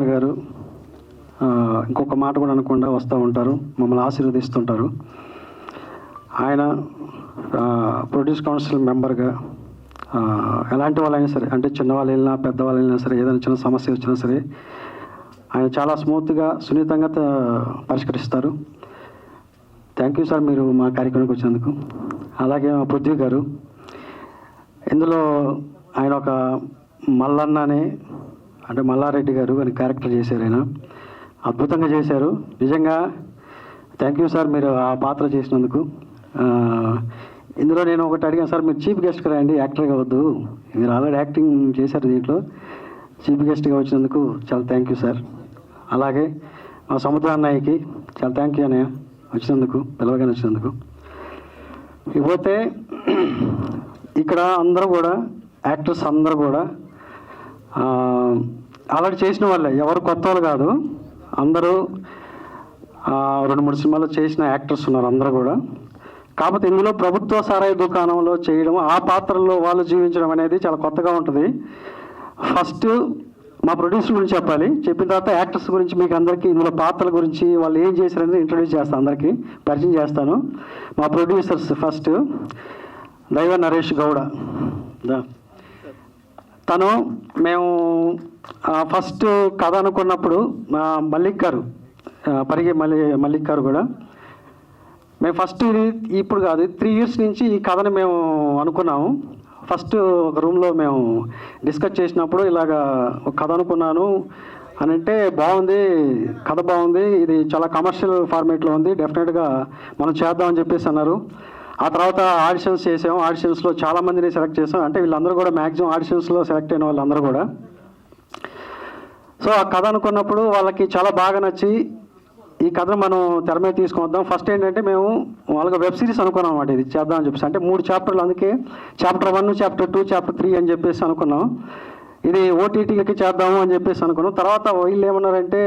కుమార్ గారు ఇంకొక మాట కూడా అనకుండా వస్తూ ఉంటారు మమ్మల్ని ఆశీర్వదిస్తుంటారు. ఆయన ప్రొడ్యూస్ కౌన్సిల్ మెంబర్గా ఎలాంటి వాళ్ళైనా సరే అంటే చిన్నవాళ్ళు వెళ్ళినా పెద్దవాళ్ళు వెళ్ళినా సరే ఏదైనా చిన్న సమస్య వచ్చినా సరే ఆయన చాలా స్మూత్గా సున్నితంగా పరిష్కరిస్తారు. థ్యాంక్ యూ సార్ మీరు మా కార్యక్రమానికి వచ్చినందుకు. అలాగే మా పృథ్వీ గారు ఇందులో ఆయన ఒక మల్లన్న అనే అంటే మల్లారెడ్డి గారు అని క్యారెక్టర్ చేశారు ఆయన. అద్భుతంగా చేశారు. నిజంగా థ్యాంక్ యూ సార్ మీరు ఆ పాత్ర చేసినందుకు. ఇందులో నేను ఒకటి అడిగాను సార్ మీరు చీఫ్ గెస్ట్గా రండి యాక్టర్గా వద్దు. మీరు ఆల్రెడీ యాక్టింగ్ చేశారు దీంట్లో. చీఫ్ గెస్ట్గా వచ్చినందుకు చాలా థ్యాంక్ యూ సార్. అలాగే మా సముద్ర అన్నయ్యకి చాలా థ్యాంక్ యూ అన్నయ్య వచ్చినందుకు పిలవగానే వచ్చినందుకు. ఇకపోతే ఇక్కడ అందరూ కూడా యాక్టర్స్ అందరూ కూడా ఆల్రెడీ చేసిన వాళ్ళే. ఎవరు కొత్త వాళ్ళు కాదు. అందరూ రెండు మూడు సినిమాలు చేసిన యాక్టర్స్ ఉన్నారు అందరూ కూడా. కాకపోతే ఇందులో ప్రభుత్వ సారాయి దుకాణంలో చేయడం ఆ పాత్రల్లో వాళ్ళు జీవించడం అనేది చాలా కొత్తగా ఉంటుంది. ఫస్ట్ మా ప్రొడ్యూసర్ గురించి చెప్పాలి. చెప్పిన తర్వాత యాక్టర్స్ గురించి మీకు అందరికీ ఇందులో పాత్రల గురించి వాళ్ళు ఏం చేశారనేది ఇంట్రొడ్యూస్ చేస్తాను అందరికీ. పరిచయం చేస్తాను. మా ప్రొడ్యూసర్స్ ఫస్ట్ దైవ నరేష్ గౌడ. తను మేము ఫస్ట్ కథ అనుకున్నప్పుడు మా మల్లిక్ గారు పరిగే మల్లి మల్లిక్ గారు కూడా మేము ఫస్ట్ ఇది ఇప్పుడు కాదు త్రీ ఇయర్స్ నుంచి ఈ కథని మేము అనుకున్నాము. ఫస్ట్ ఒక రూమ్లో మేము డిస్కస్ చేసినప్పుడు ఇలాగా ఒక కథ అనుకున్నాను అని అంటే బాగుంది కథ బాగుంది ఇది చాలా కమర్షియల్ ఫార్మేట్లో ఉంది డెఫినెట్గా మనం చేద్దామని చెప్పేసి అన్నారు. ఆ తర్వాత ఆడిషన్స్ చేసాం ఆడిషన్స్లో చాలామందిని సెలెక్ట్ చేసాం. అంటే వీళ్ళందరూ కూడా మ్యాక్సిమం ఆడిషన్స్లో సెలెక్ట్ అయిన వాళ్ళందరూ కూడా. సో ఆ కథ అనుకున్నప్పుడు వాళ్ళకి చాలా బాగా నచ్చి ఈ కథను మనం తెర మీద తీసుకొద్దాం ఫస్ట్ ఏంటంటే మేము వాళ్ళకి వెబ్ సిరీస్ అనుకున్నాం అనమాట ఇది చేద్దాం అని చెప్పేసి. అంటే మూడు చాప్టర్లు అందుకే. Chapter one chapter two chapter three అని చెప్పేసి అనుకున్నాం. ఇది ఓటీటీలకి చేద్దాము అని చెప్పేసి అనుకున్నాం. తర్వాత వీళ్ళు ఏమన్నారంటే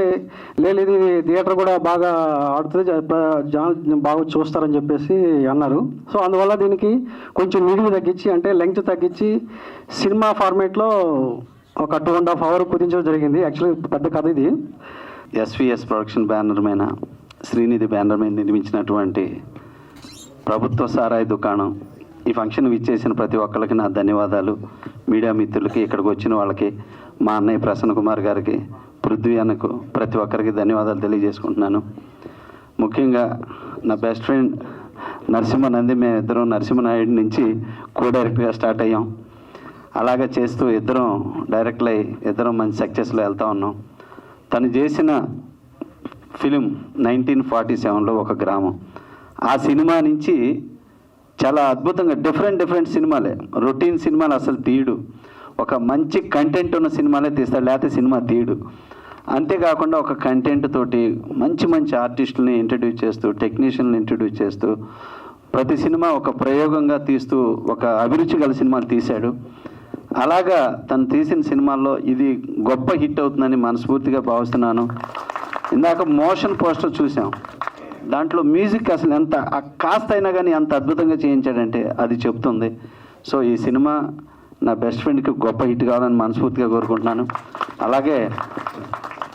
లేదు ఇది థియేటర్ కూడా బాగా ఆడుతుంది. జనాలు బాగా చూస్తారని చెప్పేసి అన్నారు. సో అందువల్ల దీనికి కొంచెం నిడివి తగ్గించి అంటే లెంగ్త్ తగ్గించి సినిమా ఫార్మేట్లో ఒక టూ అండ్ హాఫ్ అవర్ కుదించడం జరిగింది. యాక్చువల్లీ పెద్ద కథ ఇది. ఎస్విఎస్ ప్రొడక్షన్ బ్యానర్ మీద శ్రీనిధి బ్యానర్ మీద నిర్మించినటువంటి ప్రభుత్వ సారాయి దుకాణం. ఈ ఫంక్షన్ విచ్చేసిన ప్రతి ఒక్కరికి నా ధన్యవాదాలు. మీడియా మిత్రులకి ఇక్కడికి వచ్చిన వాళ్ళకి మా అన్నయ్య ప్రసన్న కుమార్ గారికి పృథ్వీ అన్నకు ప్రతి ఒక్కరికి ధన్యవాదాలు తెలియజేసుకుంటున్నాను. ముఖ్యంగా నా బెస్ట్ ఫ్రెండ్ నరసింహనంది మేము మేమిద్దరం నరసింహనాయుడు నుంచి కో డైరెక్ట్గా స్టార్ట్ అయ్యాం. అలాగే చేస్తూ ఇద్దరం డైరెక్ట్లు అయ్యి ఇద్దరం మంచి సక్సెస్లో వెళ్తూ ఉన్నాం. తను చేసిన ఫిలిం నైన్టీన్ ఫార్టీ సెవెన్లో ఒక గ్రామం. ఆ సినిమా నుంచి చాలా అద్భుతంగా డిఫరెంట్ డిఫరెంట్ సినిమాలే. రొటీన్ సినిమాలు అసలు తీయడు. ఒక మంచి కంటెంట్ ఉన్న సినిమాలే తీస్తాడు లేకపోతే సినిమా తీయడు. అంతేకాకుండా ఒక కంటెంట్ తోటి మంచి మంచి ఆర్టిస్టులని ఇంట్రడ్యూస్ చేస్తూ టెక్నీషియన్లు ఇంట్రడ్యూస్ చేస్తూ ప్రతి సినిమా ఒక ప్రయోగంగా తీస్తూ ఒక అభిరుచి గల సినిమాలు తీశాడు. అలాగా తను తీసిన సినిమాల్లో ఇది గొప్ప హిట్ అవుతుందని మనస్ఫూర్తిగా భావిస్తున్నాను. ఇందాక మోషన్ పోస్టర్ చూసాం దాంట్లో మ్యూజిక్ అసలు ఎంత ఆ కాస్త అయినా కానీ ఎంత అద్భుతంగా చేయించాడంటే అది చెప్తుంది. సో ఈ సినిమా నా బెస్ట్ ఫ్రెండ్కి గొప్ప హిట్ కావాలని మనస్ఫూర్తిగా కోరుకుంటున్నాను. అలాగే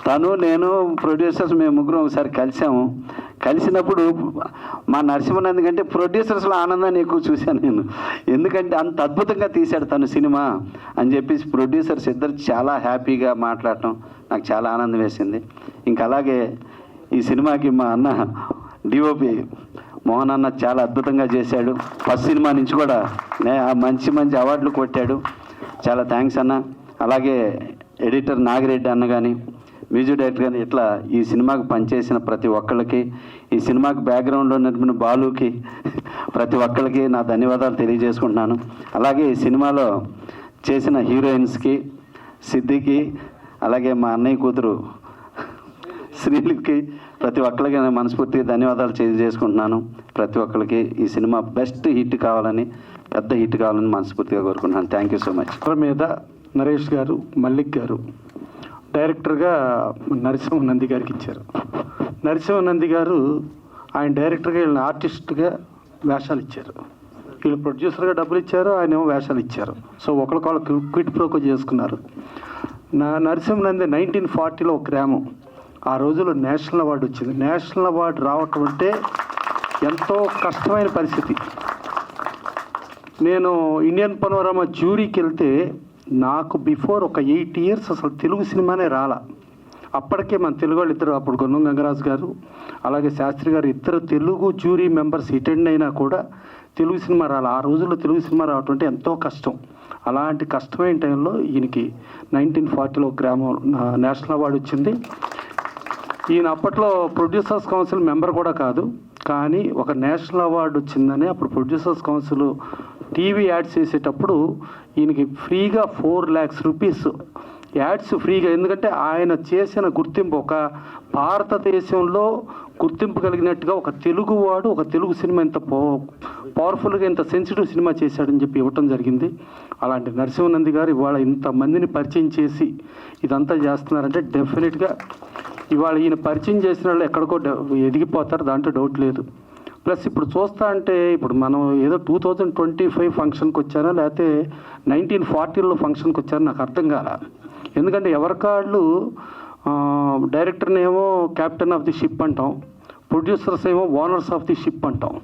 తను నేను ప్రొడ్యూసర్స్ మేము ముగ్గురం ఒకసారి కలిసాము. కలిసినప్పుడు మా నరసింహనంద్ కంటే ప్రొడ్యూసర్స్లో ఆనందాన్ని ఎక్కువ చూశాను నేను. ఎందుకంటే అంత అద్భుతంగా తీశాడు తను సినిమా అని చెప్పేసి ప్రొడ్యూసర్స్ ఇద్దరు చాలా హ్యాపీగా మాట్లాడటం నాకు చాలా ఆనందం వేసింది. ఇంకా అలాగే ఈ సినిమాకి మా అన్న డిఓపి మోహన్ అన్న చాలా అద్భుతంగా చేశాడు. ఫస్ట్ సినిమా నుంచి కూడా నే- ఆ మంచి మంచి అవార్డులు కొట్టాడు. చాలా థ్యాంక్స్ అన్న. అలాగే ఎడిటర్ నాగిరెడ్డి అన్న కానీ మ్యూజిక్ డైరెక్టర్ కానీ ఇట్లా ఈ సినిమాకి పనిచేసిన ప్రతి ఒక్కళ్ళకి ఈ సినిమాకి బ్యాక్గ్రౌండ్లో నడిపిన బాలుకి ప్రతి ఒక్కళ్ళకి నా ధన్యవాదాలు తెలియజేసుకుంటున్నాను. అలాగే ఈ సినిమాలో చేసిన హీరోయిన్స్కి సిద్ధికి అలాగే మా అన్నయ్య కూతురు శ్రీలకి ప్రతి ఒక్కరికి నేను మనస్ఫూర్తిగా ధన్యవాదాలు తెలియజేసుకుంటున్నాను. ప్రతి ఒక్కరికి ఈ సినిమా బెస్ట్ హిట్ కావాలని పెద్ద హిట్ కావాలని మనస్ఫూర్తిగా కోరుకుంటున్నాను. థ్యాంక్ యూ సో మచ్ మీద నరేష్ గారు మల్లిక్ గారు డైరెక్టర్గా నరసింహ నంది గారికి ఇచ్చారు. నరసింహ నంది గారు ఆయన డైరెక్టర్గా వీళ్ళని ఆర్టిస్ట్గా వేషాలు ఇచ్చారు. వీళ్ళు ప్రొడ్యూసర్గా డబ్బులు ఇచ్చారు ఆయన ఏమో వేషాలు ఇచ్చారు. సో ఒకరికొకరు క్విట్ ప్రోకో చేసుకున్నారు. నా నరసింహనంది నైన్టీన్ ఫార్టీలో ఒక గ్రామం. ఆ రోజుల్లో నేషనల్ అవార్డు వచ్చింది. నేషనల్ అవార్డు రావటం అంటే ఎంతో కష్టమైన పరిస్థితి. నేను ఇండియన్ పనోరామా జ్యూరీకి వెళ్తే నాకు బిఫోర్ ఒక ఎయిట్ ఇయర్స్ అసలు తెలుగు సినిమానే రాలా. అప్పటికే మన తెలుగు వాళ్ళు ఇద్దరు అప్పుడు గొన్నం గంగరాజు గారు అలాగే శాస్త్రి గారు ఇద్దరు తెలుగు జ్యూరీ మెంబర్స్ అటెండ్ అయినా కూడా తెలుగు సినిమా రాలి. ఆ రోజుల్లో తెలుగు సినిమా రావటం అంటే ఎంతో కష్టం. అలాంటి కష్టమైన టైంలో ఈయనకి నైన్టీన్ ఫార్టీలో గ్రామం నేషనల్ అవార్డు వచ్చింది. ఈయన అప్పట్లో ప్రొడ్యూసర్స్ కౌన్సిల్ మెంబర్ కూడా కాదు. కానీ ఒక నేషనల్ అవార్డు వచ్చిందని అప్పుడు ప్రొడ్యూసర్స్ కౌన్సిల్ టీవీ యాడ్స్ చేసేటప్పుడు ఈయనకి ఫ్రీగా ఫోర్ ల్యాక్స్ రూపీస్ యాడ్స్ ఫ్రీగా. ఎందుకంటే ఆయన చేసిన గుర్తింపు ఒక భారతదేశంలో గుర్తింపు కలిగినట్టుగా ఒక తెలుగువాడు ఒక తెలుగు సినిమా ఇంత పో పవర్ఫుల్గా ఇంత సెన్సిటివ్ సినిమా చేశాడని చెప్పి ఇవ్వటం జరిగింది. అలాంటి నరసింహనంది గారు ఇవాళ ఇంతమందిని పరిచయం చేసి ఇదంతా చేస్తున్నారంటే డెఫినెట్గా ఇవాళ ఈయన పరిచయం చేసిన వాళ్ళు ఎక్కడికో ఎదిగిపోతారు. దాంట్లో డౌట్ లేదు. ప్లస్ ఇప్పుడు చూస్తా అంటే ఇప్పుడు మనం ఏదో టూ థౌజండ్ ట్వంటీ ఫైవ్ ఫంక్షన్కి వచ్చారా లేకపోతే నైన్టీన్ ఫార్టీలో ఫంక్షన్కి వచ్చారో నాకు అర్థం కాల. ఎందుకంటే ఎవరికాళ్ళు డైరెక్టర్ని ఏమో క్యాప్టెన్ ఆఫ్ ది షిప్ అంటాం. ప్రొడ్యూసర్స్ ఏమో ఓనర్స్ ఆఫ్ ది షిప్ అంటాం.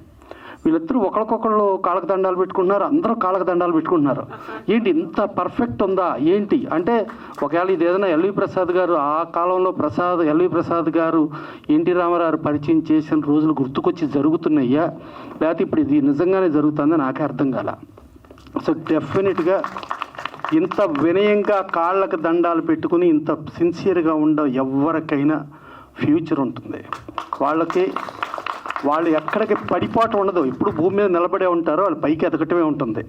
వీళ్ళిద్దరూ ఒకరికొకళ్ళు కాళ్ళకు దండాలు పెట్టుకుంటున్నారు అందరూ కాళ్ళకు దండాలు పెట్టుకుంటున్నారు. ఏంటి ఇంత పర్ఫెక్ట్ ఉందా? ఏంటి? అంటే ఒకవేళ ఇది ఏదైనా ఎల్వి ప్రసాద్ గారు ఆ కాలంలో ప్రసాద్ ఎల్వి ప్రసాద్ గారు ఎన్టీ రామారావు పరిచయం చేసిన రోజులు గుర్తుకొచ్చి జరుగుతున్నాయ్యా లేకపోతే ఇప్పుడు ఇది నిజంగానే జరుగుతుందని నాకే అర్థం కాల. సో డెఫినెట్గా ఇంత వినయంగా కాళ్ళకు దండాలు పెట్టుకుని ఇంత సిన్సియర్గా ఉండ ఎవరికైనా ఫ్యూచర్ ఉంటుంది. వాళ్ళకి వాళ్ళు ఎక్కడికి పడిపోవటం ఉండదు. ఎప్పుడు భూమి మీద నిలబడే ఉంటారో వాళ్ళు పైకి ఎదగటమే ఉంటుంది.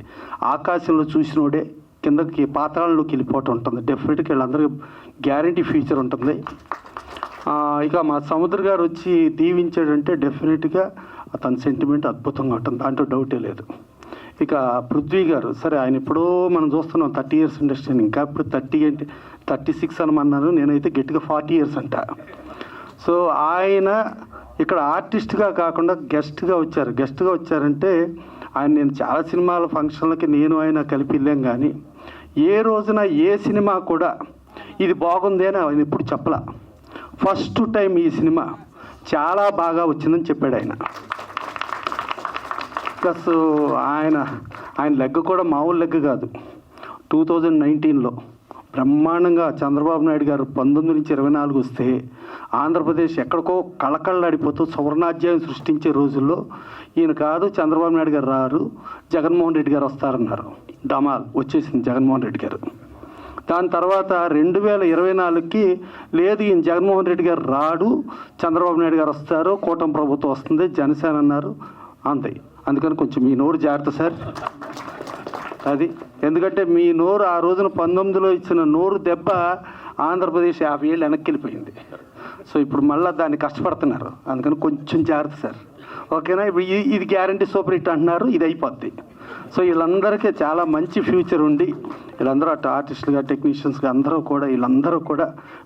ఆకాశంలో చూసినోడే కిందకి పాతాళంలోకి వెళ్ళిపోవటం ఉంటుంది. డెఫినెట్గా వీళ్ళందరికీ గ్యారంటీ ఫ్యూచర్ ఉంటుంది. ఇక మా సముద్ర గారు వచ్చి దీవించాడంటే డెఫినెట్గా అతని సెంటిమెంట్ అద్భుతంగా ఉంటుంది. దాంట్లో డౌటే లేదు. ఇక పృథ్వీ గారు సరే ఆయన ఎప్పుడో మనం చూస్తున్నాం థర్టీ ఇయర్స్ ఇండస్ట్రీ ఇంకా ఇప్పుడు థర్టీ అంటే థర్టీ సిక్స్ అనమన్నాను. నేనైతే గట్టిగా ఫార్టీ ఇయర్స్ అంట. సో ఆయన ఇక్కడ ఆర్టిస్ట్గా కాకుండా గెస్ట్గా వచ్చారు. గెస్ట్గా వచ్చారంటే ఆయన నేను చాలా సినిమాల ఫంక్షన్లకి నేను ఆయన కలిపి వెళ్ళాం కానీ ఏ రోజున ఏ సినిమా కూడా ఇది బాగుంది అని ఆయన ఎప్పుడు చెప్పలా. ఫస్ట్ టైం ఈ సినిమా చాలా బాగా వచ్చిందని చెప్పాడు ఆయన. ప్లస్ ఆయన ఆయన లెగ్ కూడా మామూలు లెగ్ కాదు. టూ థౌజండ్ నైన్టీన్లో బ్రహ్మాండంగా చంద్రబాబు నాయుడు గారు పంతొమ్మిది నుంచి ఇరవై నాలుగు వస్తే ఆంధ్రప్రదేశ్ ఎక్కడికో కళకళ్ళడిపోతూ సువర్ణాధ్యాయం సృష్టించే రోజుల్లో ఈయన కాదు చంద్రబాబు నాయుడు గారు రారు జగన్మోహన్ రెడ్డి గారు వస్తారన్నారు. డమాల్ వచ్చేసింది జగన్మోహన్ రెడ్డి గారు. దాని తర్వాత రెండు వేల ఇరవై నాలుగుకి లేదు ఈయన జగన్మోహన్ రెడ్డి గారు రాడు చంద్రబాబు నాయుడు గారు వస్తారు కూటమి ప్రభుత్వం వస్తుంది జనసేన అన్నారు అంతే. అందుకని కొంచెం మీ నోరు జాగ్రత్త సార్. అది ఎందుకంటే మీ నోరు ఆ రోజున పంతొమ్మిదిలో ఇచ్చిన నోరు దెబ్బ ఆంధ్రప్రదేశ్ యాభై ఏళ్ళు వెనక్కి వెళ్ళిపోయింది. సో ఇప్పుడు మళ్ళీ దాన్ని కష్టపడుతున్నారు. అందుకని కొంచెం జాగ్రత్త సార్. ఓకేనా? ఇప్పుడు ఇది గ్యారంటీ సూపర్ హిట్ అంటున్నారు ఇది అయిపోద్ది. సో వీళ్ళందరికీ చాలా మంచి ఫ్యూచర్ ఉండి వీళ్ళందరూ అటు ఆర్టిస్టులుగా టెక్నీషియన్స్గా అందరూ కూడా వీళ్ళందరూ కూడా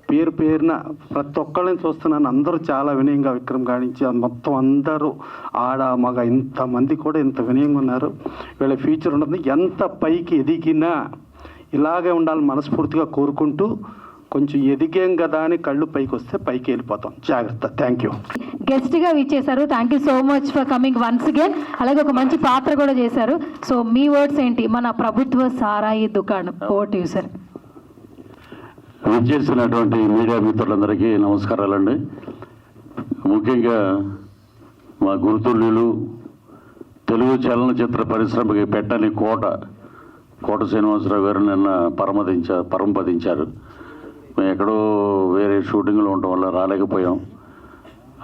పేరు పేరున ప్రతి ఒక్కళ్ళని చూస్తున్నాను. అందరూ చాలా వినయంగా విక్రమ్ గాడించి మొత్తం అందరూ ఆడ మగ ఇంతమంది కూడా ఇంత వినయంగా ఉన్నారు. వీళ్ళ ఫ్యూచర్ ఉంటుంది ఎంత పైకి ఎదిగినా ఇలాగే ఉండాలని మనస్ఫూర్తిగా కోరుకుంటూ కొంచెం ఎదిగాం కదా అని కళ్ళు పైకి వస్తే పైకి వెళ్ళిపోతాం జాగ్రత్త. థ్యాంక్ యూ గెస్ట్గా విచ్చేశారు thank you so much for coming once again అలాగే ఒక మంచి పాత్ర కూడా చేశారు. సో మీ వర్డ్స్ ఏంటి? మన ప్రభుత్వ సారాయి దుకాణం. ఓట్ యూ సార్ విచ్చేసినటువంటి మీడియా మిత్రులందరికీ నమస్కారాలండి. ముఖ్యంగా మా గురుతుల్యులు తెలుగు చలనచిత్ర పరిశ్రమకి పెట్టని కోట కోట శ్రీనివాసరావు గారు నిన్న పరమదించా పరమపదించారు మేము ఎక్కడో వేరే షూటింగ్లో ఉండటం వల్ల రాలేకపోయాం.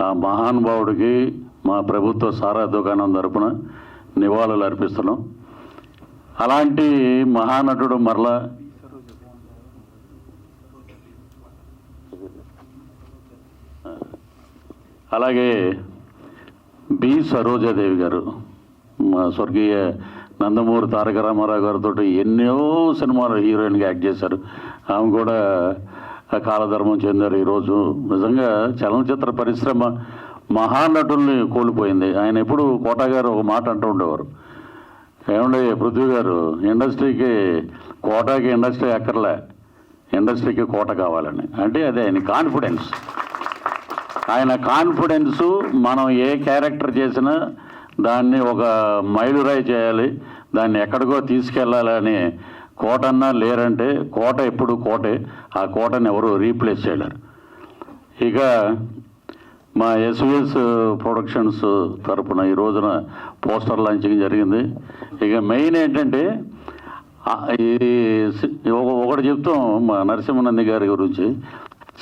ఆ మహానుభావుడికి మా ప్రభుత్వ సారా దుకాణం తరపున నివాళులు అర్పిస్తున్నాం. అలాంటి మహానటుడు మరలా అలాగే బి సరోజాదేవి గారు మా స్వర్గీయ నందమూరి తారక రామారావు గారితో ఎన్నో సినిమాలు హీరోయిన్గా యాక్ట్ చేశారు. ఆమె కూడా కాలధర్మం చెందారు. ఈరోజు నిజంగా చలనచిత్ర పరిశ్రమ మహానటుల్ని కోల్పోయింది. ఆయన ఎప్పుడు కోటా గారు ఒక మాట అంటూ ఉండేవారు. ఏమండే పృథ్వీ గారు ఇండస్ట్రీకి కోటాకి ఇండస్ట్రీ ఎక్కర్లే ఇండస్ట్రీకి కోట కావాలని. అంటే అదే ఆయన కాన్ఫిడెన్స్. ఆయన కాన్ఫిడెన్స్ మనం ఏ క్యారెక్టర్ చేసినా దాన్ని ఒక మైలురాయి చేయాలి. దాన్ని ఎక్కడికో తీసుకెళ్ళాలని కోటన్నా లేరంటే కోట ఎప్పుడు కోటే ఆ కోటను ఎవరు రీప్లేస్ చేయలేరు. ఇక మా ఎస్విఎస్ ప్రొడక్షన్స్ తరపున ఈ రోజున పోస్టర్ లాంచింగ్ జరిగింది. ఇక మెయిన్ ఏంటంటే ఈ ఇది సి- ఒకటి చెప్తాం మా నరసింహనంది గారి గురించి.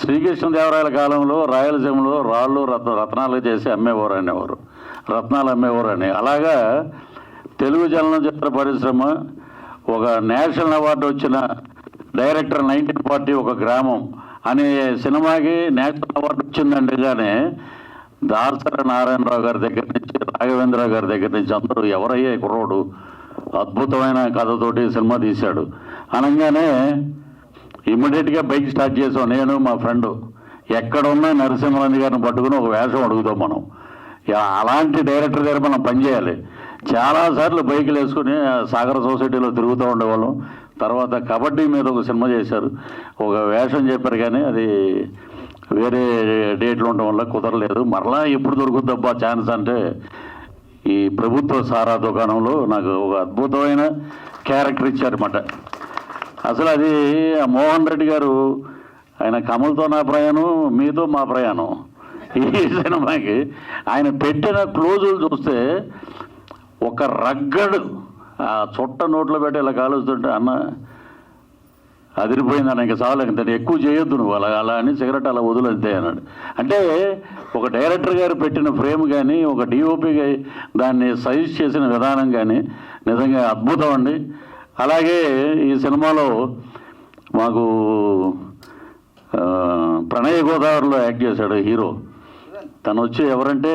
శ్రీకృష్ణదేవరాయల కాలంలో రాయలసీమలో రాళ్ళు రత్న రత్నాలు చేసి అమ్మేవారు అనేవారు. రత్నాలు అమ్మేవారు అని. అలాగా తెలుగు చలనచిత్ర పరిశ్రమ ఒక నేషనల్ అవార్డు వచ్చిన డైరెక్టర్ నైన్టీన్ ఫార్టీ ఒక గ్రామం. అనే సినిమాకి నేషనల్ అవార్డు వచ్చిందంటే కానీ దాసర నారాయణరావు గారి దగ్గర నుంచి రాఘవేంద్ర గారి దగ్గర నుంచి అందరూ ఎవరయ్యే కుర్రోడు? అద్భుతమైన కథతోటి సినిమా తీశాడు. అనగానే ఇమ్మీడియట్గా బైక్ స్టార్ట్ చేసాం నేను మా ఫ్రెండ్. ఎక్కడున్నా నరసింహరాజు గారిని పట్టుకుని ఒక వేషం అడుగుతాం మనం. అలాంటి డైరెక్టర్ దగ్గర మనం పనిచేయాలి. చాలాసార్లు బైకులు వేసుకుని సాగర సొసైటీలో తిరుగుతూ ఉండేవాళ్ళం. తర్వాత కబడ్డీ మీద ఒక సినిమా చేశారు. ఒక వేషం చెప్పారు కానీ అది వేరే డేట్లు ఉండడం వల్ల కుదరలేదు. మరలా ఎప్పుడు దొరుకుతుందబ్బా ఛాన్స్ అంటే ఈ ప్రభుత్వ సారా దుకాణంలో నాకు ఒక అద్భుతమైన క్యారెక్టర్ ఇచ్చారన్నమాట. అసలు అది మోహన్ రెడ్డి గారు ఆయన కమల్తో నా ప్రయాణం మీతో మా ప్రయాణం. ఈ సినిమాకి ఆయన పెట్టిన క్లోజులు చూస్తే ఒక రగ్గడు. ఆ చుట్ట నోట్లో పెట్టి ఇలా కాలుస్తుంటే అన్న అదిరిపోయింది అన్న ఇంకా చాలు ఇంకా ఎక్కువ చేయొద్దు నువ్వు అలా అలా అని సిగరెట్ అలా వదులంతే అన్నాడు. అంటే ఒక డైరెక్టర్ గారు పెట్టిన ఫ్రేమ్ కానీ ఒక డిఓపి దాన్ని సజెస్ట్ చేసిన విధానం కానీ నిజంగా అద్భుతం అండి. అలాగే ఈ సినిమాలో మాకు ప్రణయ గోదావరిలో యాక్ట్ చేశాడు హీరో. తను వచ్చి ఎవరంటే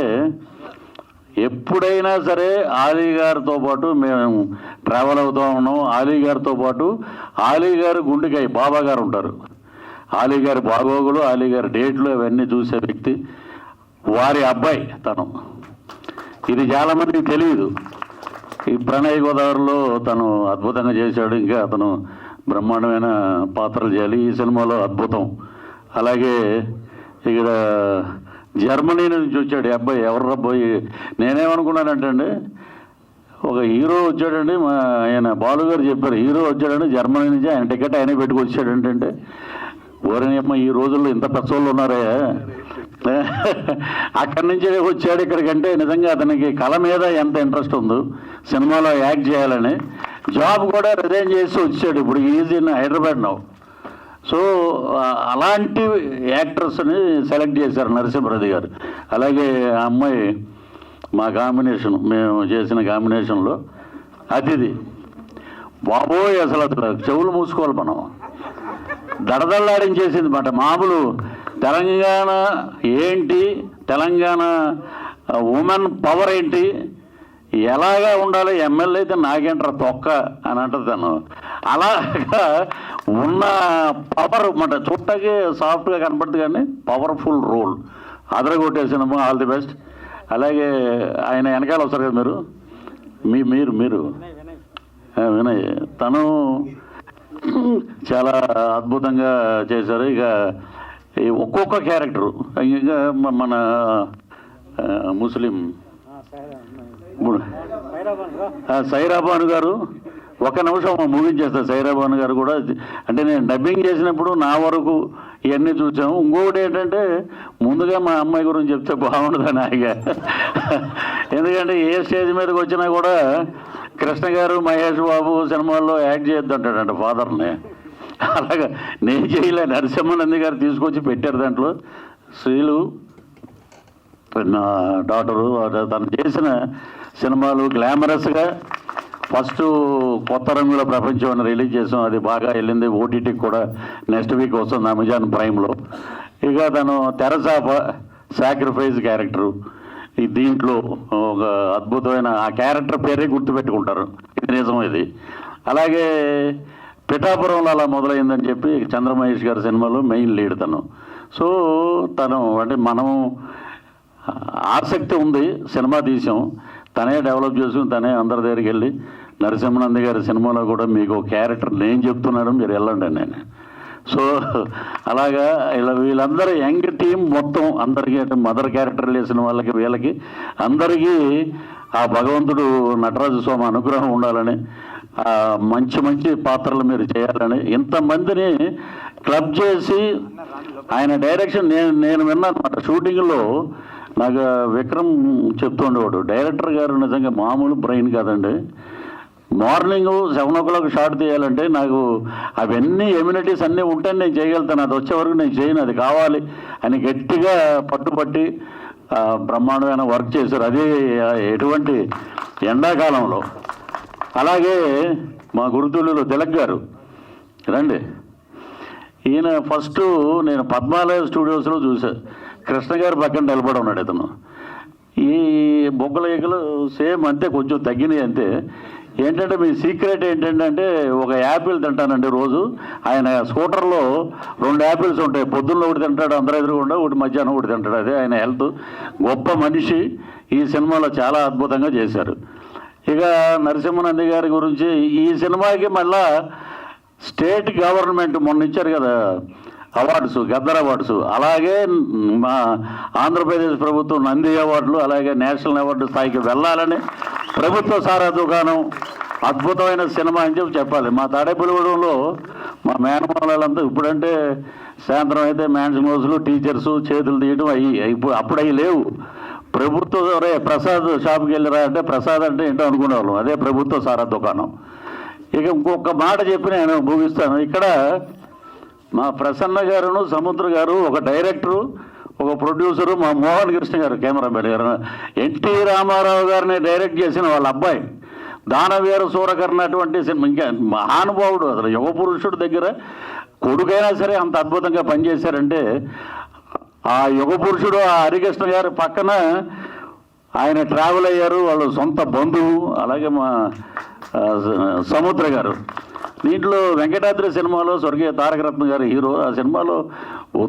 ఎప్పుడైనా సరే ఆలీ గారితో పాటు మేము ట్రావెల్ అవుతూ ఉన్నాం. ఆలీ గారితో పాటు ఆలీ గారు గుండెకాయ బాబా గారు ఉంటారు. ఆలీ గారి బాగోగులు ఆలీ గారి డేట్లు అవన్నీ చూసే వ్యక్తి. వారి అబ్బాయి తను. ఇది చాలామందికి తెలియదు ఈ ప్రణయ్ గోదావరిలో తను అద్భుతంగా చేశాడు. ఇంకా అతను బ్రహ్మాండమైన పాత్రలు చేయాలి. ఈ సినిమాలో అద్భుతం. అలాగే ఇక్కడ జర్మనీ నుంచి వచ్చాడు. అబ్బాయి ఎవర్రా పోయి నేనేమనుకున్నానంటే అండి ఒక హీరో వచ్చాడండి మా ఆయన బాలు గారు చెప్పారు హీరో వచ్చాడండి జర్మనీ నుంచి ఆయన టికెట్ ఆయనే ఏంటంటే ఓరనమ్మ ఈ రోజుల్లో ఇంత పెద్దోళ్ళు ఉన్నారే. అక్కడి నుంచి వచ్చాడు ఇక్కడికంటే నిజంగా అతనికి కళ మీద ఎంత ఇంట్రెస్ట్ ఉందో సినిమాలో యాక్ట్ చేయాలని. జాబ్ కూడా రిజైన్ చేసి వచ్చాడు. ఇప్పుడు ఈజీ హైదరాబాద్ నవ్వు సో అలాంటి యాక్ట్రెస్ని సెలెక్ట్ చేశారు నరసింహరెడ్డి గారు. అలాగే ఆ అమ్మాయి మా కాంబినేషన్ మేము చేసిన కాంబినేషన్లో అతిథి. బాబోయ్ అసలు అసలు చెవులు మూసుకోవాలి మనం. దడదల్లాడించేసింది మాట. మామూలు తెలంగాణ ఏంటి తెలంగాణ ఉమెన్ పవర్ ఏంటి ఎలాగా ఉండాలి? ఎమ్మెల్యే అయితే నాకేంట్రా తొక్క అని అంటది తను. అలాగా ఉన్న పవర్ మాట చుట్టకి సాఫ్ట్గా కనపడుతుంది కానీ పవర్ఫుల్ రోల్ అదరగొట్టే సినిమా ఆల్ ది బెస్ట్ అలాగే ఆయన వెనకాల వస్తారు కదా మీరు? మీ మీరు మీరు. వినయ్ తను చాలా అద్భుతంగా చేశారు. ఇక ఈ ఒక్కొక్క క్యారెక్టరు ఇంకా మన ముస్లిం. సైరాబాను గారు ఒక నిమిషం ముగించేస్తా. సైరాబాను గారు కూడా అంటే నేను డబ్బింగ్ చేసినప్పుడు నా వరకు ఇవన్నీ చూసాము ఇంకొకటి ఏంటంటే ముందుగా మా అమ్మాయి గురించి చెప్తే బాగుండదని ఆగా ఎందుకంటే ఏ స్టేజ్ మీదకి వచ్చినా కూడా కృష్ణ గారు మహేష్ బాబు సినిమాల్లో యాక్ట్ చేయొద్దంటాడంట ఫాదర్ని. అలాగా నేను చేయలే. నరసింహనంది గారు తీసుకొచ్చి పెట్టారు దాంట్లో. స్త్రీలు నా డాక్టరు తను చేసిన సినిమాలు గ్లామరస్గా ఫస్ట్ కొత్త రంగుల ప్రపంచం అని రిలీజ్ చేసాం. అది బాగా వెళ్ళింది. ఓటీటీకి కూడా నెక్స్ట్ వీక్ వస్తుంది అమెజాన్ ప్రైమ్లో. ఇక తను తెరచాప సాక్రిఫైస్ క్యారెక్టరు. ఈ దీంట్లో ఒక అద్భుతమైన ఆ క్యారెక్టర్ పేరే గుర్తుపెట్టుకుంటారు. ఇది నిజం ఇది. అలాగే పిఠాపురంలో అలా మొదలైందని చెప్పి చంద్రమహేష్ గారి సినిమాలో మెయిన్ లీడ్ తను. సో తను అంటే మనం ఆసక్తి ఉంది. సినిమా తీసాం. తనే డెవలప్ చేసుకుని తనే అందరి దగ్గరికి వెళ్ళి నరసింహనంది గారి సినిమాలో కూడా మీకు ఒక క్యారెక్టర్ నేను చెప్తున్నాడు మీరు వెళ్ళండి నేను. సో అలాగా ఇలా వీళ్ళందరూ యంగ్ టీం మొత్తం అందరికీ అంటే మదర్ క్యారెక్టర్ వేసిన వాళ్ళకి వీళ్ళకి అందరికీ ఆ భగవంతుడు నటరాజు స్వామి అనుగ్రహం ఉండాలని మంచి మంచి పాత్రలు మీరు చేయాలని ఇంతమందిని క్లబ్ చేసి ఆయన డైరెక్షన్ నేను నేను విన్నాను అనమాట షూటింగ్లో నాకు విక్రమ్ చెప్తుండేవాడు డైరెక్టర్ గారు నిజంగా మామూలు బ్రెయిన్ కాదండి. Morning seven o'clock shot తీయాలంటే నాకు అవన్నీ ఎమ్యూనిటీస్ అన్నీ ఉంటే నేను చేయగలుగుతాను. అది వచ్చే వరకు నేను చేయను. అది కావాలి అని గట్టిగా పట్టుపట్టి బ్రహ్మాండమైన వర్క్ చేశారు. అది ఎటువంటి ఎండాకాలంలో. అలాగే మా గురుతులు తిలక్ గారు రండి. ఈయన ఫస్ట్ నేను పద్మాలయ స్టూడియోస్లో చూసా. కృష్ణ గారి పక్కన నిలబడి ఉన్నాడు ఇతను. ఈ బొగ్గల ఈకలు సేమ్ అంతే కొంచెం తగ్గినాయి అంతే. ఏంటంటే మీ సీక్రెట్ ఏంటంటే ఒక యాపిల్ తింటానండి రోజు. ఆయన స్కూటర్లో రెండు యాపిల్స్ ఉంటాయి. పొద్దున్న ఒకటి తింటాడు అందరూ ఎదురుకుండా ఒకటి మధ్యాహ్నం ఒకటి తింటాడు. అదే ఆయన హెల్త్. గొప్ప మనిషి. ఈ సినిమాలో చాలా అద్భుతంగా చేశారు. ఇక నరసింహనంది గారి గురించి ఈ సినిమాకి మళ్ళా స్టేట్ గవర్నమెంట్ మొన్న ఇచ్చారు కదా అవార్డ్స్ గద్దర్ అవార్డ్స్. అలాగే మా ఆంధ్రప్రదేశ్ ప్రభుత్వం నంది అవార్డులు అలాగే నేషనల్ అవార్డు స్థాయికి వెళ్ళాలని ప్రభుత్వ సారా దుకాణం అద్భుతమైన సినిమా అని చెప్పి చెప్పాలి. మా తాడేపల్లిగూడెంలో మా మేనమాలంతా ఇప్పుడంటే సాయంత్రం అయితే మ్యాన్స్ మోసులు టీచర్స్ చేతులు తీయడం అయ్యి ఇప్పుడు అప్పుడు అవి లేవు. ప్రభుత్వ రే ప్రసాద్ షాప్కి వెళ్ళిరా అంటే ప్రసాద్ అంటే ఏంటో అనుకునేవాళ్ళం. అదే ప్రభుత్వ సారా దుకాణం ఇక ఇంకొక మాట చెప్పి నేను ముగిస్తాను. ఇక్కడ మా ప్రసన్న గారును సముద్ర గారు ఒక డైరెక్టరు ఒక ప్రొడ్యూసరు మా మోహన్ కృష్ణ గారు కెమెరామెన్ గారు. ఎన్టీ రామారావు గారిని డైరెక్ట్ చేసిన వాళ్ళ అబ్బాయి దానవీర సూరకర్ణ అటువంటి సినిమా ఇంకా మహానుభావుడు అసలు యువ పురుషుడు దగ్గర కొడుకైనా సరే అంత అద్భుతంగా పనిచేశారంటే ఆ యుగ పురుషుడు ఆ హరికృష్ణ గారి పక్కన ఆయన ట్రావెల్ అయ్యారు వాళ్ళ సొంత బంధువు అలాగే మా సముద్ర గారు. దీంట్లో వెంకటాద్రి సినిమాలో స్వర్గీయ తారకరత్న గారు హీరో. ఆ సినిమాలో ఓ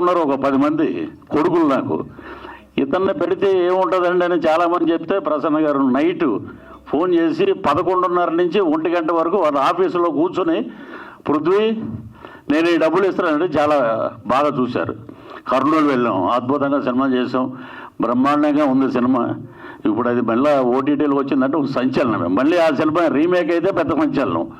ఉన్నారు ఒక పది మంది కొడుకులు నాకు. ఇతన్ని పెడితే ఏముంటుందండి అని చాలామంది చెప్తే ప్రసన్న గారు నైట్ ఫోన్ చేసి పదకొండున్నర నుంచి ఒంటి గంట వరకు వాళ్ళ ఆఫీసులో కూర్చొని పృథ్వీ నేను ఈ డబ్బులు ఇస్తానంటే చాలా బాగా చూశారు. కర్నూలు వెళ్ళాం అద్భుతంగా సినిమా చేసాం బ్రహ్మాండంగా ఉంది సినిమా. ఇప్పుడు అది మళ్ళీ ఓటీటీలకు వచ్చిందంటే ఒక సంచలనమే. మళ్ళీ ఆ సినిమా రీమేక్ అయితే పెద్ద సంచలనం.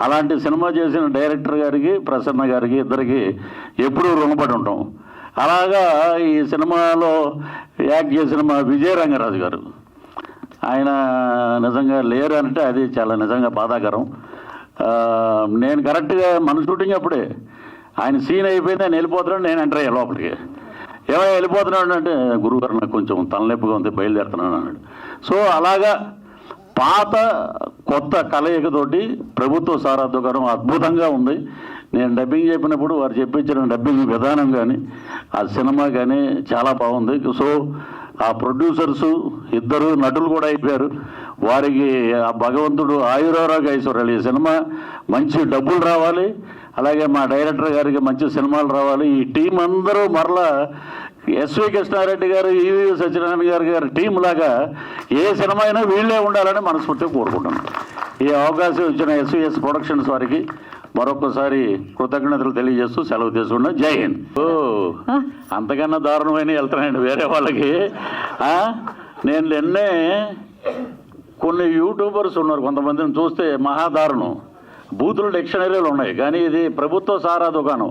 అలాంటి సినిమా చేసిన డైరెక్టర్ గారికి ప్రసన్న గారికి ఇద్దరికి ఎప్పుడూ రుణపడి ఉంటాం. అలాగా ఈ సినిమాలో యాక్ట్ చేసిన మా విజయ రంగరాజు గారు. ఆయన నిజంగా లేరు అంటే అది చాలా నిజంగా బాధాకరం. నేను కరెక్ట్గా మన షూటింగ్ అప్పుడే. ఆయన సీన్ అయిపోయింది ఆయన వెళ్ళిపోతున్నాడు నేను ఎంటర్ అయ్యా లోపలికి. ఏమో వెళ్ళిపోతున్నాడు అంటే గురుగారు నాకు కొంచెం తలనొప్పిగా ఉంది బయలుదేరుతున్నాను అన్నాడు. సో అలాగా పాత కొత్త కలయికతోటి ప్రభుత్వ సారా దుకాణం అద్భుతంగా ఉంది. నేను డబ్బింగ్ చెప్పినప్పుడు వారు చెప్పించిన డబ్బింగ్ విధానం కానీ ఆ సినిమా కానీ చాలా బాగుంది. సో ఆ ప్రొడ్యూసర్స్ ఇద్దరు నటులు కూడా అయిపోయారు. వారికి ఆ భగవంతుడు ఆయురారోగ్య ఐశ్వర్యాలు. ఈ సినిమా మంచి డబ్బులు రావాలి. అలాగే మా డైరెక్టర్ గారికి మంచి సినిమాలు రావాలి. ఈ టీం అందరూ మరలా ఎస్వి కృష్ణారెడ్డి గారు ఈవి సత్యనారాయణ గారి గారి టీం లాగా ఏ సినిమా అయినా వీళ్ళే ఉండాలని మనస్ఫూర్తిగా కోరుకుంటున్నాను ఈ అవకాశం ఇచ్చిన ఎస్విఎస్ ప్రొడక్షన్స్ వారికి. మరొకసారి కృతజ్ఞతలు తెలియజేస్తూ సెలవు తీసుకున్నా జై హింద్. ఓ అంతకన్నా దారుణమైన వెళ్తున్నాయండి వేరే వాళ్ళకి? నేను నిన్నే కొన్ని యూట్యూబర్స్ ఉన్నారు కొంతమందిని చూస్తే మహాదారుణం. బూతులు డిక్షనరీలు ఉన్నాయి కానీ ఇది ప్రభుత్వ సారా దుకాణం.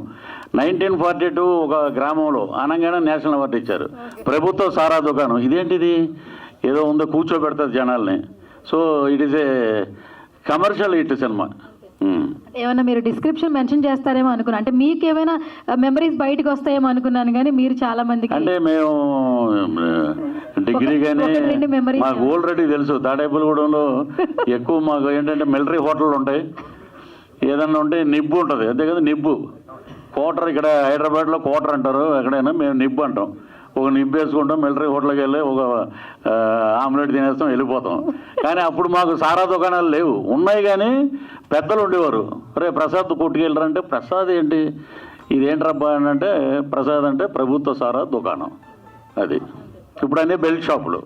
నైన్టీన్ ఫార్టీ టూ ఒక గ్రామంలో అనగానే నేషనల్ అవార్డు ఇచ్చారు. ప్రభుత్వ సారా దుకాణం. ఇదేంటిది? ఏదో ఉందో కూర్చోబెడుతుంది జనాల్ని. So it is a commercial hit cinema. ఏమైనా మీరు డిస్క్రిప్షన్ మెన్షన్ చేస్తారేమో అనుకున్నా. అంటే మీకు ఏమైనా మెమరీస్ బయటకు వస్తాయేమో అనుకున్నాను కానీ మీరు చాలా మందికి అంటే మేము డిగ్రీ కానీ. మాకు ఆల్రెడీ తెలుసు. తాడేపల్లిగూడెంలో ఎక్కువ మాకు ఏంటంటే మిలిటరీ హోటళ్ళు ఉంటాయి. ఏదన్నా ఉంటే నిబ్బు ఉంటుంది. అంతే కదా నిబ్బు. కోటర్ ఇక్కడ హైదరాబాద్లో కోటర్ అంటారు. ఎక్కడైనా మేము నిబ్బు అంటాం. ఒక నిబ్బు వేసుకుంటాం మిలిటరీ హోటల్కి వెళ్ళి ఒక ఆమ్లెట్ తినేస్తాం వెళ్ళిపోతాం. కానీ అప్పుడు మాకు సారా దుకాణాలు లేవు. ఉన్నాయి కానీ పెద్దలు ఉండేవారు. రే ప్రసాద్ కొట్టుకెళ్ళరంటే ప్రసాద్ ఏంటి? ఇదేంట్రబ్బా అని అంటే ప్రసాద్ అంటే ప్రభుత్వ సారా దుకాణం. అది. ఇప్పుడు అన్నీ బెల్ట్ షాపులు.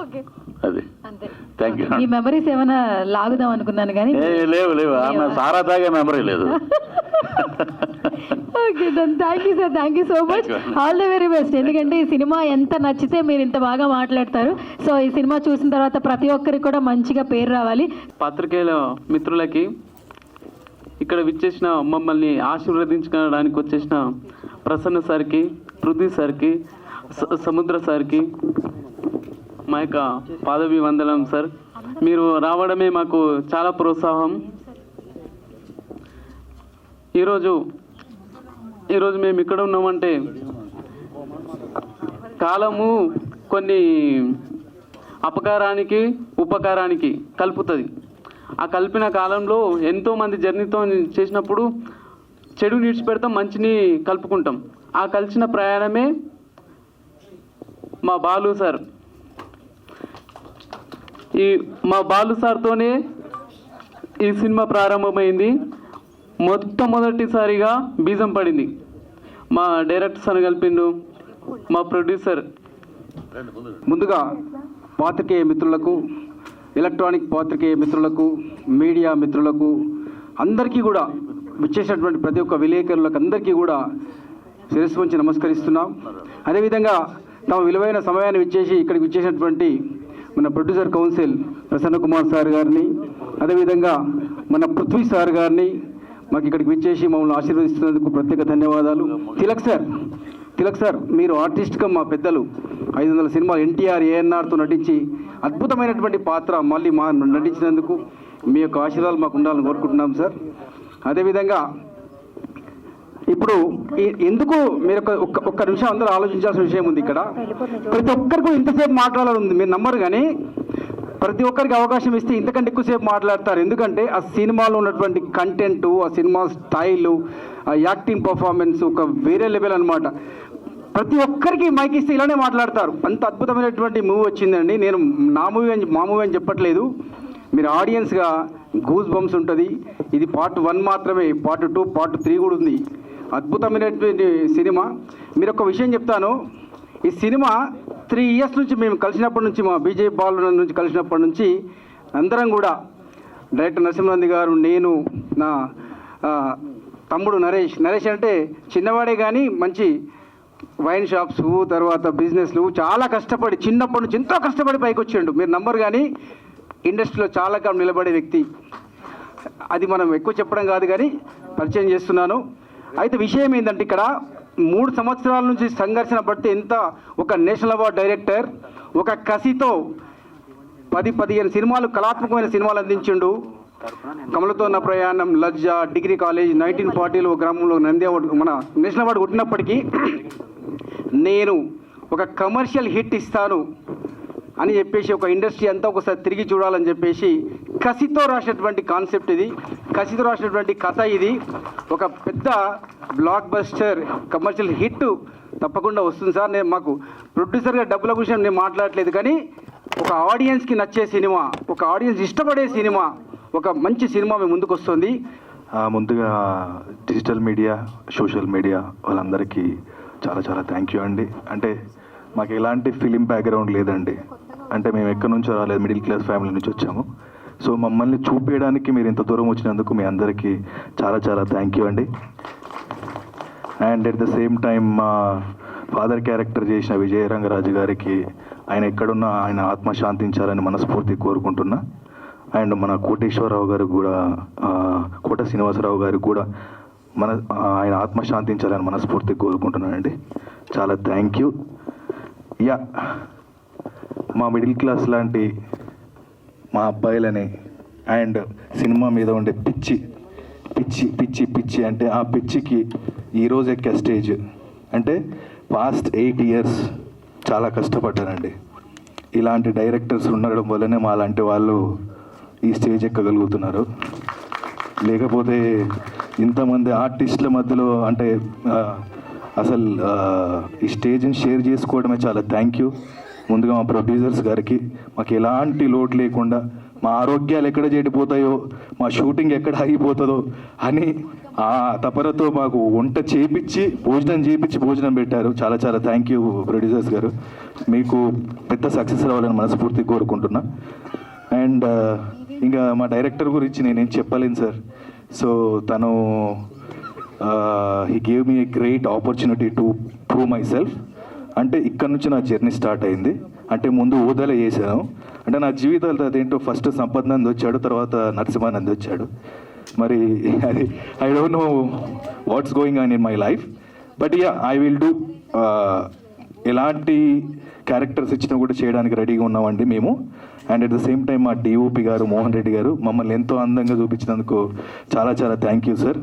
ఓకే. అది. అంతే. థ్యాంక్ యూ మీ మెమరీస్ ఏమైనా లాగుదాం అనుకున్నాను కానీ ఏ లేవు లేవు. ఆమె సారా తాగే మెమరీ లేదు. Okay done thank you sir thank you so much all the very best ఎందుకంటే ఈ సినిమా ఎంత నచ్చితే మీరు ఇంత బాగా మాట్లాడతారు. సో ఈ సినిమా చూసిన తర్వాత ప్రతి ఒక్కరికి కూడా మంచిగా పేరు రావాలి. పాత్రికేయుల మిత్రులకి ఇక్కడ విచ్చేసిన మమ్మల్ని ఆశీర్వదించడానికి వచ్చేసిన ప్రసన్న సార్కి పృథ్వీ సార్కి సముద్ర సార్కి మా యొక్క పాదవి వందనం సార్. మీరు రావడమే మాకు చాలా ప్రోత్సాహం. ఈరోజు ఈరోజు మేము ఇక్కడ ఉన్నామంటే కాలము కొన్ని అపకారానికి ఉపకారానికి కలుపుతుంది. ఆ కలిపిన కాలంలో ఎంతో మంది జర్నీతో చేసినప్పుడు చెడు విడిచిపెడతాం మంచిని కలుపుకుంటాం. ఆ కలిసిన ప్రయాణమే మా బాలు సార్. ఈ మా బాలు సార్తోనే ఈ సినిమా ప్రారంభమైంది. మొట్టమొదటిసారిగా బీజం పడింది. మా డైరెక్టర్ సార్ కలిపిండు మా ప్రొడ్యూసర్. ముందుగా పాత్రికేయ మిత్రులకు ఎలక్ట్రానిక్ పాత్రికేయ మిత్రులకు మీడియా మిత్రులకు అందరికీ కూడా విచ్చేసినటువంటి ప్రతి ఒక్క విలేకరులకు అందరికీ కూడా శిరస్సు ఉంచి నమస్కరిస్తున్నాం. అదేవిధంగా తమ విలువైన సమయాన్ని విచ్చేసి ఇక్కడికి విచ్చేసినటువంటి మన producer council Prasanna Kumar sir గారిని అదేవిధంగా మన పృథ్వీ సార్ గారిని మాకు ఇక్కడికి విచ్చేసి మమ్మల్ని ఆశీర్వదిస్తున్నందుకు ప్రత్యేక ధన్యవాదాలు. తిలక్ సార్ తిలక్ సార్ మీరు ఆర్టిస్ట్గా మా పెద్దలు. ఐదు వందల సినిమాలు ఎన్టీఆర్ ఏఎన్ఆర్తో నటించి అద్భుతమైనటువంటి పాత్ర మళ్ళీ మా నటించినందుకు మీ యొక్క ఆశీర్వాదాలు మాకు ఉండాలని కోరుకుంటున్నాం సార్. అదేవిధంగా ఇప్పుడు ఎందుకు మీరు ఒక ఒక్క ఒక్క నిమిషం అందరూ ఆలోచించాల్సిన విషయం ఉంది ఇక్కడ. ప్రతి ఒక్కరికి ఇంతసేపు మాట్లాడాలని ఉంది. మీరు నమ్మరు కానీ ప్రతి ఒక్కరికి అవకాశం ఇస్తే ఇంతకంటే ఎక్కువసేపు మాట్లాడతారు. ఎందుకంటే ఆ సినిమాలో ఉన్నటువంటి కంటెంట్ ఆ సినిమా స్టైలు ఆ యాక్టింగ్ పర్ఫార్మెన్స్ ఒక వేరే లెవెల్ అనమాట ప్రతి ఒక్కరికి మైక్ ఇస్తే ఇలానే మాట్లాడతారు. అంత అద్భుతమైనటువంటి మూవీ వచ్చిందండి. నేను నా మూవీ అని మా మూవీ అని చెప్పట్లేదు. మీరు ఆడియన్స్గా గూస్ బంప్స్ ఉంటుంది. ఇది పార్ట్ వన్ మాత్రమే పార్ట్ టూ పార్ట్ త్రీ కూడా ఉంది. అద్భుతమైనటువంటి సినిమా. మీరు ఒక విషయం చెప్తాను. ఈ సినిమా త్రీ ఇయర్స్ నుంచి మేము కలిసినప్పటి నుంచి మా బీజేపీ బాలు నుంచి కలిసినప్పటి నుంచి అందరం కూడా డైరెక్టర్ నరసింహానంది గారు నేను నా తమ్ముడు నరేష్. నరేష్ అంటే చిన్నవాడే కానీ మంచి వైన్ షాప్స్ తర్వాత బిజినెస్లు చాలా కష్టపడి చిన్నప్పటి నుంచి ఎంతో కష్టపడి పైకి వచ్చిండు. మీరు నంబర్ కానీ ఇండస్ట్రీలో చాలా కాలం నిలబడే వ్యక్తి. అది మనం ఎక్కువ చెప్పడం కాదు కానీ పరిచయం చేస్తున్నాను. అయితే విషయం ఏంటంటే ఇక్కడ మూడు సంవత్సరాల నుంచి సంఘర్షణ బట్టి ఎంత ఒక నేషనల్ అవార్డ్ డైరెక్టర్ ఒక కసితో పది పదిహేను సినిమాలు కళాత్మకమైన సినిమాలు అందించిండు. కమలతో నా ప్రయాణం లజ్జ డిగ్రీ కాలేజ్ నైన్టీన్ ఫార్టీలో గ్రామంలో నంది అవార్డు మన నేషనల్ అవార్డు కొట్టినప్పటికీ నేను ఒక కమర్షియల్ హిట్ ఇస్తాను. అని చెప్పేసి ఒక ఇండస్ట్రీ అంతా ఒకసారి తిరిగి చూడాలని చెప్పేసి కసితో రాసినటువంటి కాన్సెప్ట్ ఇది. కసితో రాసినటువంటి కథ ఇది. ఒక పెద్ద బ్లాక్ బస్టర్ కమర్షియల్ హిట్ తప్పకుండా వస్తుంది సార్. నేను మాకు ప్రొడ్యూసర్గా డబ్బుల విషయం నేను మాట్లాడట్లేదు కానీ ఒక ఆడియన్స్కి నచ్చే సినిమా ఒక ఆడియన్స్ ఇష్టపడే సినిమా ఒక మంచి సినిమా మీ ముందుకు వస్తుంది. ముందుగా డిజిటల్ మీడియా సోషల్ మీడియా వాళ్ళందరికీ చాలా చాలా థ్యాంక్ యూ అండి. అంటే మాకు ఎలాంటి ఫిలిం బ్యాక్గ్రౌండ్ లేదండి. అంటే మేము ఎక్కడి నుంచో రాలేదు మిడిల్ క్లాస్ ఫ్యామిలీ నుంచి వచ్చాము. సో మమ్మల్ని చూపించడానికి మీరు ఇంత దూరం వచ్చినందుకు మీ అందరికీ చాలా చాలా థ్యాంక్ యూ అండి. And at the same time మా ఫాదర్ క్యారెక్టర్ చేసిన విజయ రంగరాజు గారికి ఆయన ఎక్కడున్నా ఆయన ఆత్మ శాంతించాలని మనస్ఫూర్తి కోరుకుంటున్నా. అండ్ మన కోటేశ్వరరావు గారు కూడా కోట శ్రీనివాసరావు గారికి కూడా మన ఆయన ఆత్మ శాంతించాలని మనస్ఫూర్తి కోరుకుంటున్నానండి. చాలా థ్యాంక్ యూ యా మా మిడిల్ క్లాస్ లాంటి మా అబ్బాయిలని అండ్ సినిమా మీద ఉండే పిచ్చి పిచ్చి పిచ్చి పిచ్చి అంటే ఆ పిచ్చికి ఈరోజు ఎక్కే స్టేజ్ అంటే పాస్ట్ ఎయిట్ ఇయర్స్ చాలా కష్టపడ్డానండి. ఇలాంటి డైరెక్టర్స్ ఉండడం వల్లనే మా లాంటి వాళ్ళు ఈ స్టేజ్ ఎక్కగలుగుతున్నారు. లేకపోతే ఇంతమంది ఆర్టిస్టుల మధ్యలో అంటే అసలు ఈ స్టేజ్ని షేర్ చేసుకోవడమే చాలా. థ్యాంక్ యూ ముందుగా మా ప్రొడ్యూసర్స్ గారికి మాకు ఎలాంటి లోటు లేకుండా మా ఆరోగ్యాలు ఎక్కడ చెడిపోతాయో మా షూటింగ్ ఎక్కడ ఆగిపోతుందో అని ఆ తపరతో మాకు వంట చేపించి భోజనం చేపించి భోజనం పెట్టారు. చాలా చాలా థ్యాంక్ యూ ప్రొడ్యూసర్స్ గారు. మీకు పెద్ద సక్సెస్ రావాలని మనస్ఫూర్తిగా కోరుకుంటున్నా. అండ్ uh, ఇంకా మా డైరెక్టర్ గురించి నేనేం చెప్పలేను సార్ సో తను he gave me a great opportunity to prove myself అంటే ఇక్కడ నుంచి నా జర్నీ స్టార్ట్ అయింది. అంటే ముందు ఊదలే చేశాను. అంటే నా జీవితాలతో అదేంటో ఫస్ట్ సంపత్ నంది వచ్చాడు తర్వాత నరసింహానంద్ వచ్చాడు. మరి అది I don't know what's going on in my life but yeah I will do ఎలాంటి క్యారెక్టర్స్ ఇచ్చినా కూడా చేయడానికి రెడీగా ఉన్నామండి మేము. And at the same time మా డిఓపి గారు మోహన్ రెడ్డి గారు మమ్మల్ని ఎంతో అందంగా చూపించినందుకు చాలా చాలా థ్యాంక్ యూ సార్